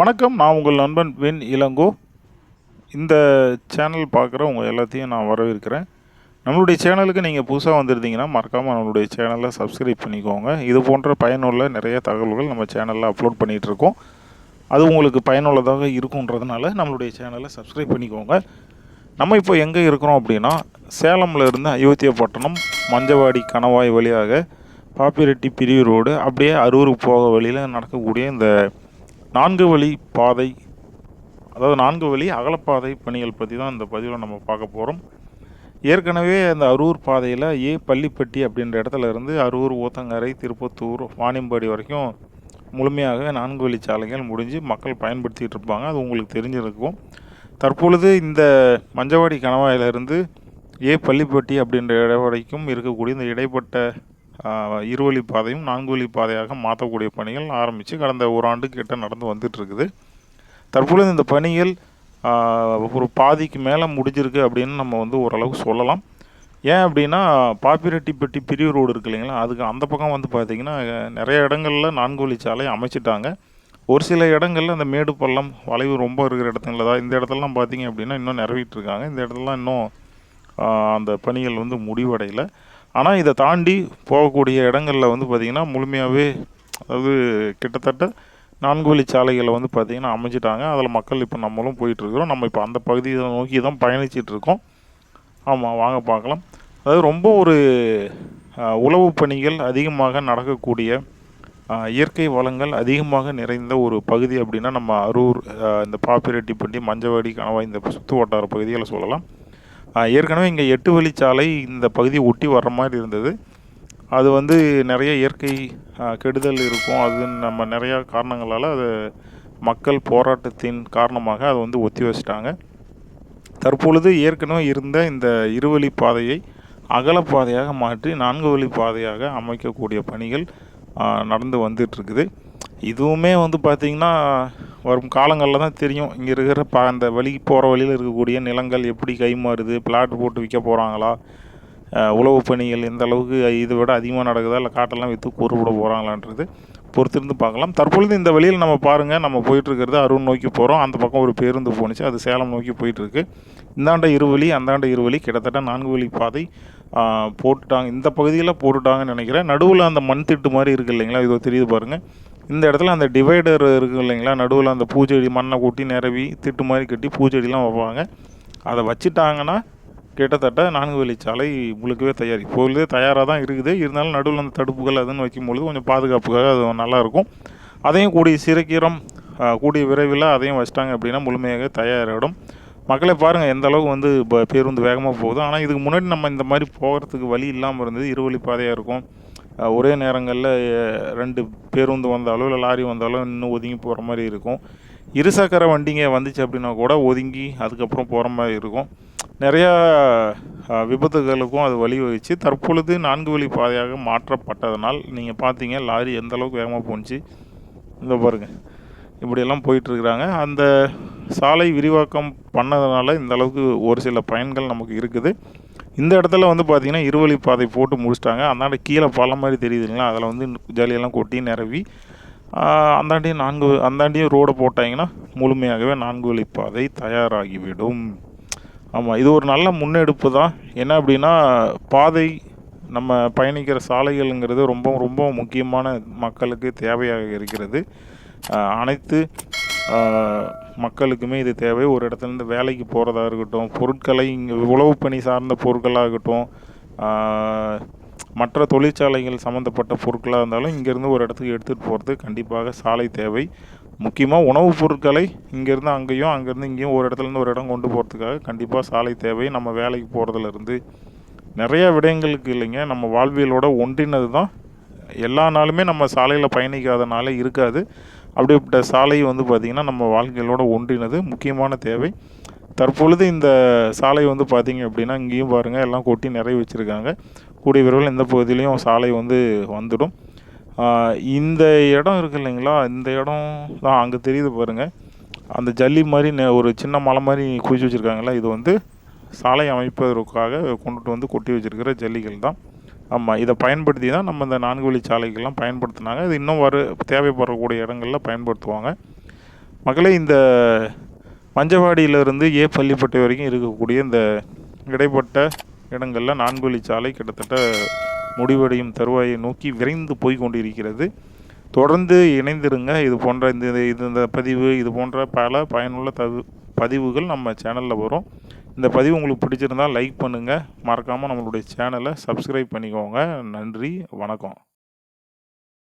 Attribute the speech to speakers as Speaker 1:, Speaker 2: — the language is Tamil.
Speaker 1: வணக்கம் நான் உங்கள் நண்பன் வெண் இளங்கோ. இந்த சேனல் பார்க்குற உங்கள் எல்லாத்தையும் நான் வரவேற்கிறேன். நம்மளுடைய சேனலுக்கு நீங்கள் புதுசாக வந்திருந்தீங்கன்னா மறக்காமல் நம்மளுடைய சேனலை சப்ஸ்கிரைப் பண்ணிக்கோங்க. இது போன்ற பயனுள்ள நிறைய தகவல்கள் நம்ம சேனலில் அப்லோட் பண்ணிகிட்டு இருக்கோம். அது உங்களுக்கு பயனுள்ளதாக இருக்குன்றதுனால நம்மளுடைய சேனலை சப்ஸ்கிரைப் பண்ணிக்கோங்க. நம்ம இப்போ எங்கே இருக்கிறோம் அப்படின்னா சேலம்ல இருந்து அயோத்தியப்பட்டினம் மஞ்சவாடி கணவாய் வழியாக பாப்பிரெட்டி பிரிவு ரோடு அப்படியே அரூருக்கு போக வழியில் நடக்கக்கூடிய இந்த நான்கு வழி பாதை அதாவது நான்கு வழி அகலப்பாதை பணிகள் பற்றி தான் இந்த பதிவில் நம்ம பார்க்க போகிறோம் ஏற்கனவே அந்த அரூர் பாதையில் ஏ பள்ளிப்பட்டி அப்படின்ற இடத்துல இருந்து அரூர் ஊத்தங்கரை திருப்பத்தூர் வாணியம்பாடி வரைக்கும் முழுமையாகவே நான்கு வழி சாலைகள் முடிஞ்சு மக்கள் பயன்படுத்திகிட்டு இருப்பாங்க. அது உங்களுக்கு தெரிஞ்சிருக்கும். தற்பொழுது இந்த மஞ்சவாடி கணவாயிலிருந்து ஏ பள்ளிப்பட்டி அப்படின்ற இடம் வரைக்கும் இருக்கக்கூடிய இந்த இடைப்பட்ட இருவழி பாதையும் நான்கு வழி பாதையாக மாற்றக்கூடிய பணிகள் ஆரம்பித்து கடந்த ஒரு ஆண்டு கிட்ட நடந்து வந்துட்டுருக்குது. தற்பொழுது இந்த பணிகள் ஒரு பாதிக்கு மேலே முடிஞ்சிருக்கு அப்படின்னு நம்ம வந்து ஓரளவுக்கு சொல்லலாம். ஏன் அப்படின்னா பாப்பிரெட்டிப்பட்டி பிரிவு ரோடு இருக்கு இல்லைங்களா? அதுக்கு அந்த பக்கம் வந்து பார்த்திங்கன்னா நிறைய இடங்களில் நான்கு வழிச்சாலை சாலை அமைச்சிட்டாங்க. ஒரு சில இடங்களில் அந்த மேடு பள்ளம் வளைவு ரொம்ப இருக்கிற இடத்துல தான் இந்த இடத்துலலாம் பார்த்திங்க அப்படின்னா இன்னும் நிறவிட்டுருக்காங்க இந்த இடத்துலலாம் இன்னும் அந்த பணிகள் வந்து முடிவடையலை. ஆனால் இதை தாண்டி போகக்கூடிய இடங்களில் வந்து பார்த்திங்கன்னா முழுமையாகவே அதாவது கிட்டத்தட்ட நான்கு வழி சாலைகளை வந்து பார்த்திங்கன்னா அமைச்சிட்டாங்க அதில் மக்கள் இப்போ நம்மளும் போயிட்டுருக்குறோம். நம்ம இப்போ அந்த பகுதியை நோக்கி தான் பயணிச்சிட்ருக்கோம் ஆமாம் வாங்க பார்க்கலாம் அதாவது ரொம்ப ஒரு உளவு பணிகள் அதிகமாக நடக்கக்கூடிய இயற்கை வளங்கள் அதிகமாக நிறைந்த ஒரு பகுதி அப்படின்னா நம்ம அரூர் இந்த பாப்பிரெட்டிப்பட்டி மஞ்சவாடி கணவாய் இந்த சுற்று வட்டார பகுதிகளை சொல்லலாம். ஏற்கனவே இங்கே எட்டு வழிச்சாலை இந்த பகுதியை ஒட்டி வர்ற மாதிரி இருந்தது. அது வந்து நிறைய இயற்கை கெடுதல் இருக்கும். அது நம்ம நிறையா காரணங்களால் அது மக்கள் போராட்டத்தின் காரணமாக அதை வந்து ஒத்தி வச்சிட்டாங்க. தற்பொழுது ஏற்கனவே இருந்த இந்த இருவழி பாதையை அகலப்பாதையாக மாற்றி நான்கு வழி பாதையாக அமைக்கக்கூடிய பணிகள் நடந்து வந்துட்டுருக்குது இதுவுமே வந்து பார்த்திங்கன்னா வரும் காலங்களில் தான் தெரியும். இங்கே இருக்கிற ப அந்த வழி போகிற வழியில் இருக்கக்கூடிய நிலங்கள் எப்படி கைமாறுது பிளாட் போட்டு விற்க போகிறாங்களா உழவு பணிகள் எந்த அளவுக்கு இதை விட அதிகமாக நடக்குதா இல்லை காட்டெல்லாம் விற்று கூறுபட போகிறாங்களான்றது பொறுத்திருந்து பார்க்கலாம். தற்பொழுது இந்த வழியில் நம்ம பாருங்கள் நம்ம போயிட்டுருக்கிறது அருண் நோக்கி போகிறோம் அந்த பக்கம் ஒரு பேருந்து போணுச்சு. அது சேலம் நோக்கி போயிட்டுருக்கு இந்தாண்ட இருவழி அந்தாண்ட இருவழி கிட்டத்தட்ட நான்கு வழி பாதை போட்டுட்டாங்க. இந்த பகுதியில் போட்டுட்டாங்கன்னு நினைக்கிறேன். நடுவில் அந்த மண் திட்டு மாதிரி இருக்குது இல்லைங்களா? இதோ தெரியுது பாருங்கள் இந்த இடத்துல அந்த டிவைடர் இருக்குது இல்லைங்களா? நடுவில் அந்த பூச்செடி மண்ணை கொட்டி நிரவி திட்டு மாதிரி கட்டி பூச்செடிலாம் வைப்பாங்க. அதை வச்சுட்டாங்கன்னா கிட்டத்தட்ட நான்கு வழிச்சாலை முழுக்கவே தயார் இப்பொழுதே தயாராக தான் இருக்குது. இருந்தாலும் நடுவில் அந்த தடுப்புகள் அதுன்னு வைக்கும்பொழுது கொஞ்சம் பாதுகாப்புக்காக அது நல்லாயிருக்கும். அதையும் கூடிய சீக்கிரம் கூடிய விரைவில் அதையும் வச்சிட்டாங்க அப்படின்னா முழுமையாக தயாராகிடும் மக்களை பாருங்கள் எந்த அளவுக்கு வந்து இப்போ பேருந்து வேகமாக போகுது. ஆனால் இதுக்கு முன்னாடி நம்ம இந்த மாதிரி போகிறதுக்கு வழி இல்லாமல் இருந்தது. இருவழி பாதையாக இருக்கும். ஒரே நேரங்களில் ரெண்டு பேருந்து வந்தாலோ இல்லை லாரி வந்தாலோ இன்னும் ஒதுங்கி போகிற மாதிரி இருக்கும். இருசக்கர வண்டிங்க வந்துச்சு அப்படின்னா கூட ஒதுங்கி அதுக்கப்புறம் போகிற மாதிரி இருக்கும். நிறையா விபத்துகளுக்கும் அது வழிவகுச்சு. தற்பொழுது நான்கு வழி பாதையாக மாற்றப்பட்டதனால் நீங்கள் பார்த்தீங்க லாரி எந்த அளவுக்கு வேகமாக போணுச்சு. இந்த பாருங்கள் இப்படியெல்லாம் போயிட்டுருக்குறாங்க. அந்த சாலை விரிவாக்கம் பண்ணதுனால இந்த அளவுக்கு ஒரு சில பயன்கள் நமக்கு இருக்குது. இந்த இடத்துல வந்து பார்த்திங்கன்னா இருவழி பாதை போட்டு முடிச்சிட்டாங்க. அந்தாண்ட கீழே பழம் மாதிரி தெரியுது இல்லைங்களா? அதில் வந்து ஜாலியெல்லாம் கொட்டி நிரவி அந்தாண்டியும் நான்கு அந்தாண்டியும் ரோடை போட்டாங்கன்னா முழுமையாகவே நான்கு வழி பாதை தயாராகிவிடும். ஆமாம் இது ஒரு நல்ல முன்னெடுப்பு தான். என்ன அப்படின்னா பாதை நம்ம பயணிக்கிற சாலைகள்ங்கிறது ரொம்ப ரொம்ப முக்கியமான மக்களுக்கு தேவையாக இருக்கிறது. அனைத்து மக்களுக்குமே இது தேவை. ஒரு இடத்துலேருந்து வேலைக்கு போகிறதா இருக்கட்டும் பொருட்களை இங்கே உழவு பணி சார்ந்த பொருட்களாகட்டும் மற்ற தொழிற்சாலைகள் சம்மந்தப்பட்ட பொருட்களாக இருந்தாலும் இங்கேருந்து ஒரு இடத்துக்கு எடுத்துகிட்டு போகிறது கண்டிப்பாக சாலை தேவை. முக்கியமாக உணவுப் பொருட்களை இங்கேருந்து அங்கேயும் அங்கேருந்து இங்கேயும் ஒரு இடத்துலேருந்து ஒரு இடம் கொண்டு போகிறதுக்காக கண்டிப்பாக சாலை தேவை. நம்ம வேலைக்கு போகிறதுலேருந்து நிறைய விடயங்களுக்கு இல்லைங்க. நம்ம வாழ்வியலோட ஒன்றினது தான் எல்லா நாளுமே நம்ம சாலையில் பயணிக்காதனால இருக்காது. அப்படிப்பட்ட சாலை வந்து பார்த்திங்கன்னா நம்ம வாழ்க்கையோட ஒன்றினது. முக்கியமான தேவை. தற்பொழுது இந்த சாலை வந்து பார்த்திங்க அப்படின்னா இங்கேயும் பாருங்கள் எல்லாம் கொட்டி நிறைய வச்சுருக்காங்க. கூடிய விரைவில் இந்த பகுதியிலையும் சாலை வந்து வந்துடும். இந்த இடம் இருக்கு இல்லைங்களா? இந்த இடம் தான் அங்கே தெரியுது பாருங்கள் அந்த ஜல்லி மாதிரி ஒரு சின்ன மலை மாதிரி குவிச்சு வச்சுருக்காங்களா இது வந்து சாலை அமைப்பதற்காக கொண்டுட்டு வந்து கொட்டி வச்சிருக்கிற ஜல்லிகள் தான். ஆமாம் இதை பயன்படுத்தி தான் நம்ம இந்த நான்கு வழி சாலைகள்லாம் பயன்படுத்தினாங்க. இது இன்னும் வர தேவைப்படக்கூடிய இடங்களில் பயன்படுத்துவாங்க. மக்களே இந்த மஞ்சவாடியிலிருந்து ஏ பள்ளிப்பட்டை வரைக்கும் இருக்கக்கூடிய இந்த இடைப்பட்ட இடங்களில் நான்கு வழிச்சாலை கிட்டத்தட்ட முடிவடையும் தருவாயை நோக்கி விரைந்து போய் கொண்டிருக்கிறது தொடர்ந்து இணைந்திருங்க. இது போன்ற இந்த இது இந்த பதிவு இது போன்ற பல பயனுள்ள தகு பதிவுகள் நம்ம சேனலில் வரும். இந்த பதிவு உங்களுக்கு பிடிச்சிருந்தால் லைக் பண்ணுங்கள் மறக்காமல் நம்மளுடைய சேனலை சப்ஸ்கிரைப் பண்ணிக்கோங்க. நன்றி வணக்கம்.